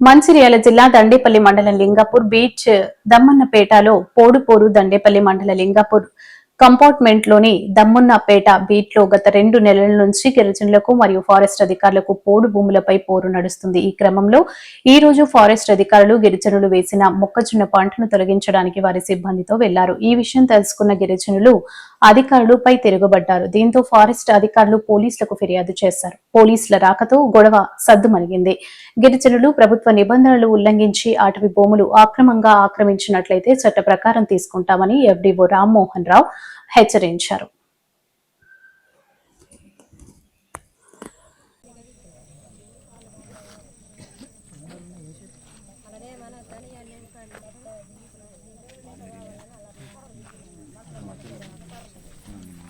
మంచిర్యాల జిల్లా దండేపల్లి మండలం లింగాపూర్ బీచ్ దమ్మన్నపేటలో పోడుపోరు దండేపల్లి మండల లింగాపూర్ కంపార్ట్మెంట్లోని దమ్మున్నపేట బీచ్లో గత రెండు నెలల నుంచి గిరిజనులకు మరియు ఫారెస్ట్ అధికారులకు పోడు భూములపై పోరు నడుస్తుంది. ఈ క్రమంలో ఈ రోజు ఫారెస్ట్ అధికారులు గిరిజనులు వేసిన మొక్కజొన్న పంటను తొలగించడానికి వారి సిబ్బందితో వెళ్ళారు. ఈ విషయం తెలుసుకున్న గిరిజనులు అధికారులపై తిరుగుబడ్డారు. దీంతో ఫారెస్ట్ అధికారులు పోలీసులకు ఫిర్యాదు చేశారు. పోలీసుల రాకతో గొడవ సద్దుమణిగింది. గిరిజనులు ప్రభుత్వ నిబంధనలు ఉల్లంఘించి అటవీ భూములు అక్రమంగా ఆక్రమించినట్లయితే చట్ట ప్రకారం తీసుకుంటామని ఎఫ్డీఓ రామ్మోహన్ రావు హెచ్చరించారు.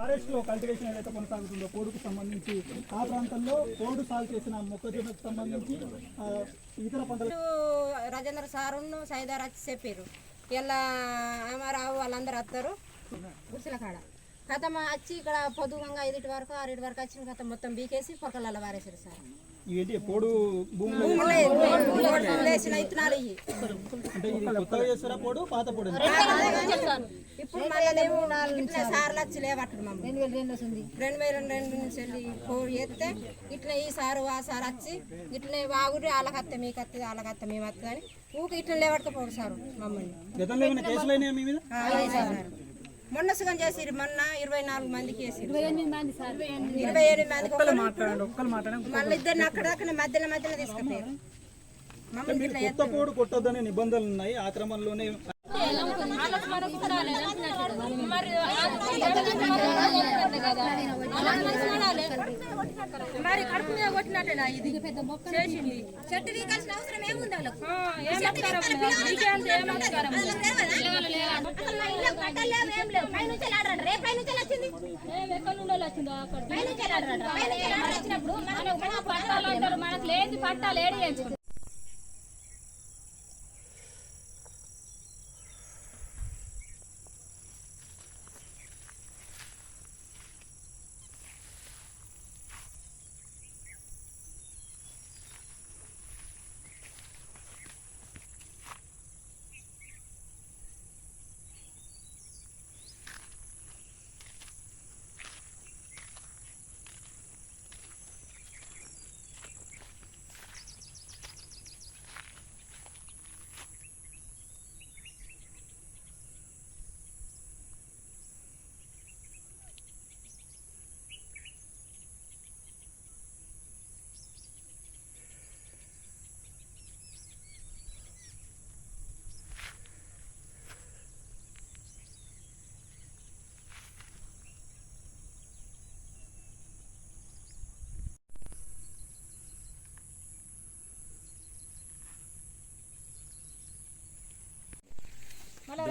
ఫారెస్ట్లో కల్టివేషన్ ఏదైతే కొనసాగుతుందో కోడుకు సంబంధించి ఆ ప్రాంతంలో కోడు సాగు చేసిన మొక్కజొన్నకు సంబంధించి ఇతర పంటలు రాజేంద్ర సారును సైదారాజ్ చెప్పారు ఇలా రామారావు వాళ్ళందరూ వస్తారు. గుడిసెల కాడ. కథ వచ్చి ఇక్కడ పొదుగంగా ఐదుటి వరకు ఆరుటి వరకు వచ్చిన కథ మొత్తం బీకేసి పొక్కలలో వారేసారు సార్. ఇవేంటి? పోడు భూములు భూములు వేసిన ఇత్తనాలు ఇవి అంటే ఇది కొత్తగా చేస్తారా? పోడు పాత పోడు? ఇప్పుడు మళ్ళీ ఇట్లా సార్లు వచ్చి లేవట్టడు మమ్మల్ని రెండు వేల రెండు నుంచి వెళ్ళి పోడు చేస్తే ఇట్లా ఈ సారు ఆ సార్ వచ్చి ఇట్లనే వాగుడి వాళ్ళకత్త మీకు వస్తుంది వాళ్ళకత్త మేము వస్తుంది అని ఊకి ఇట్లా లేవట్టుకపోడు సారు మమ్మల్ని. గతంలో ఏమైనా కేసులు అయినాయా మీ మీద. మొన్న సుగం చేసిరు మొన్న ఇరవై నాలుగు మందికి ఇరవై ఎనిమిది మందికి మాట్లాడండి మళ్ళీ ఇద్దరిని అక్కడ మధ్యలో మధ్యలో తీసుకుపోయారు. మీరు కొత్త పోడు కొట్టొద్దనే నిబంధనలు ఉన్నాయి ఆ క్రమంలోనే మరి కడుపు మీద కొట్టినట్టేనా ఇది. చేసింది. చెట్టు తీకాల్సిన అవసరం ఏముంది వాళ్ళకు మనకు లేని పట్టాలు. ఏడి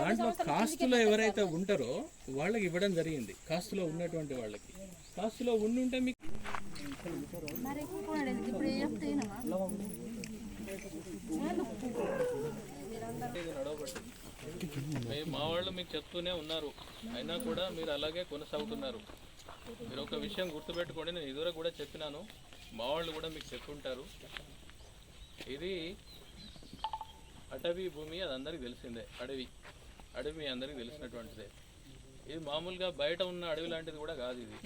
దాంట్లో కాస్టులో ఎవరైతే ఉంటారో వాళ్ళకి ఇవ్వడం జరిగింది. కాస్టులో ఉన్నటువంటి వాళ్ళకి. కాస్టులో ఉండుంటే మీకు మా వాళ్ళు మీకు చెప్తూనే ఉన్నారు. అయినా కూడా మీరు అలాగే కొనసాగుతున్నారు. మీరు ఒక విషయం గుర్తుపెట్టుకోండి నేను ఇదివరకు కూడా చెప్పినాను. మా వాళ్ళు కూడా మీకు చెప్పుంటారు ఇది అటవీ భూమి అది అందరికీ తెలిసిందే. అడవి. అడవి మీ అందరికీ తెలిసినటువంటిదే. ఇది మామూలుగా బయట ఉన్న అడవి లాంటిది కూడా కాదు ఇది.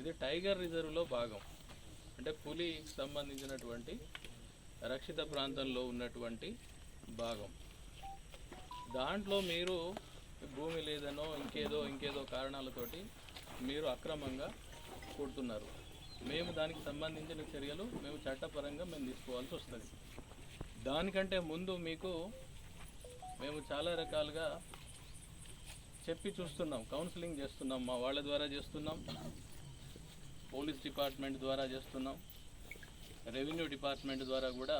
ఇది టైగర్ రిజర్వ్లో భాగం. అంటే పులికి సంబంధించినటువంటి రక్షిత ప్రాంతంలో ఉన్నటువంటి భాగం. దాంట్లో మీరు భూమి లేదనో ఇంకేదో ఇంకేదో కారణాలతోటి మీరు అక్రమంగా కొడుతున్నారు మేము దానికి సంబంధించిన చర్యలు మేము చట్టపరంగా మేము తీసుకోవాల్సి వస్తుంది. దానికంటే ముందు మీకు మేము చాలా రకాలుగా చెప్పి చూస్తున్నాం కౌన్సిలింగ్ చేస్తున్నాం మా వాళ్ళ ద్వారా చేస్తున్నాం పోలీస్ డిపార్ట్మెంట్ ద్వారా చేస్తున్నాం రెవెన్యూ డిపార్ట్మెంట్ ద్వారా కూడా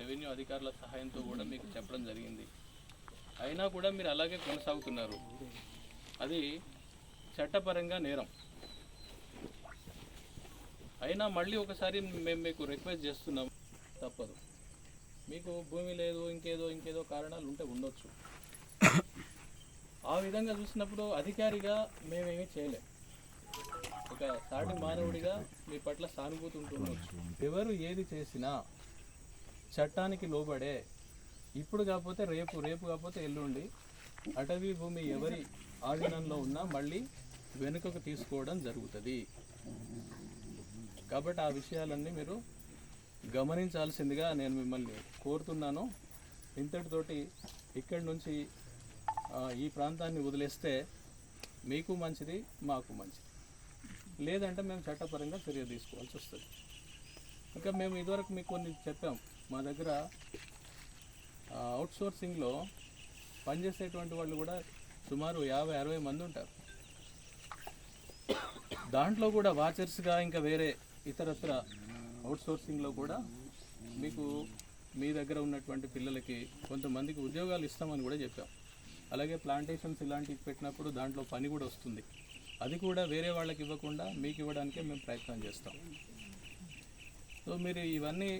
రెవెన్యూ అధికారుల సహాయంతో కూడా మీకు చెప్పడం జరిగింది. అయినా కూడా మీరు అలాగే కొనసాగుతున్నారు. అది చట్టపరంగా నేరం. అయినా మళ్ళీ ఒకసారి మేము మీకు రిక్వెస్ట్ చేస్తున్నాం తప్పదు. మీకు భూమి లేదు ఇంకేదో ఇంకేదో కారణాలు ఉంటే ఉండొచ్చు. ఆ విధంగా చూసినప్పుడు అధికారిగా మేమేమీ చేయలేం. ఒక సాటి మానవుడిగా మీ పట్ల సానుభూతి ఉంటుండొచ్చు. ఎవరు ఏది చేసినా చట్టానికి లోబడే ఇప్పుడు కాకపోతే రేపు రేపు కాకపోతే ఎల్లుండి అటవీ భూమి ఎవరి ఆధీనంలో ఉన్నా మళ్ళీ వెనుకకు తీసుకోవడం జరుగుతుంది. కాబట్టి ఆ విషయాలన్నీ మీరు గమనించాల్సిందిగా నేను మిమ్మల్ని కోరుతున్నాను. ఇంతటితోటి ఇక్కడి నుంచి ఈ ప్రాంతాన్ని వదిలేస్తే మీకు మంచిది మాకు మంచిది. లేదంటే మేము చట్టపరంగా చర్య తీసుకోవాల్సి వస్తుంది. ఇంకా మేము ఇదివరకు మీకు కొన్ని చెప్పాం. మా దగ్గర అవుట్సోర్సింగ్లో పనిచేసేటువంటి వాళ్ళు కూడా సుమారు యాభై అరవై మంది ఉంటారు. దాంట్లో కూడా వాచర్స్గా ఇంకా వేరే ఇతరత్ర అవుట్ సోర్సింగ్లో కూడా మీకు మీ దగ్గర ఉన్నటువంటి పిల్లలకి కొంతమందికి ఉద్యోగాలు ఇస్తామని కూడా చెప్పాం. అలాగే ప్లాంటేషన్స్ ఇలాంటివి పెట్టినప్పుడు దాంట్లో పని కూడా వస్తుంది. అది కూడా వేరే వాళ్ళకి ఇవ్వకుండా మీకు ఇవ్వడానికే మేము ప్రయత్నం చేస్తాం. సో మీరు ఇవన్నీ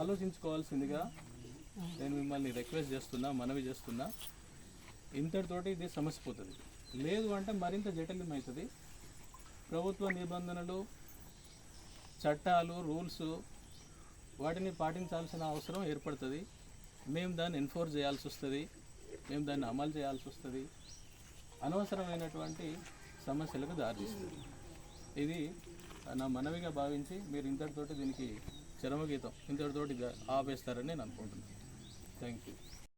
ఆలోచించుకోవాల్సిందిగా నేను మిమ్మల్ని రిక్వెస్ట్ చేస్తున్నా మనవి చేస్తున్నా. ఇంతటితోటి ఇది సమస్య పోతుంది లేదు అంటే మరింత జటిలమవుతుంది ప్రభుత్వ నిబంధనలు చట్టాలు రూల్స్ వాటిని పాటించాల్సిన అవసరం ఏర్పడుతుంది. మేము దాన్ని ఎన్ఫోర్స్ చేయాల్సి వస్తుంది. మేము దాన్ని అమలు చేయాల్సి వస్తుంది. అనవసరమైనటువంటి సమస్యలకు దారితీస్తుంది. ఇది నా మనవిగా భావించి మీరు ఇంతటితోటి దీనికి చరమగీతం ఇంతటితోటి ఆపేస్తారని నేను అనుకుంటున్నాను. Thank you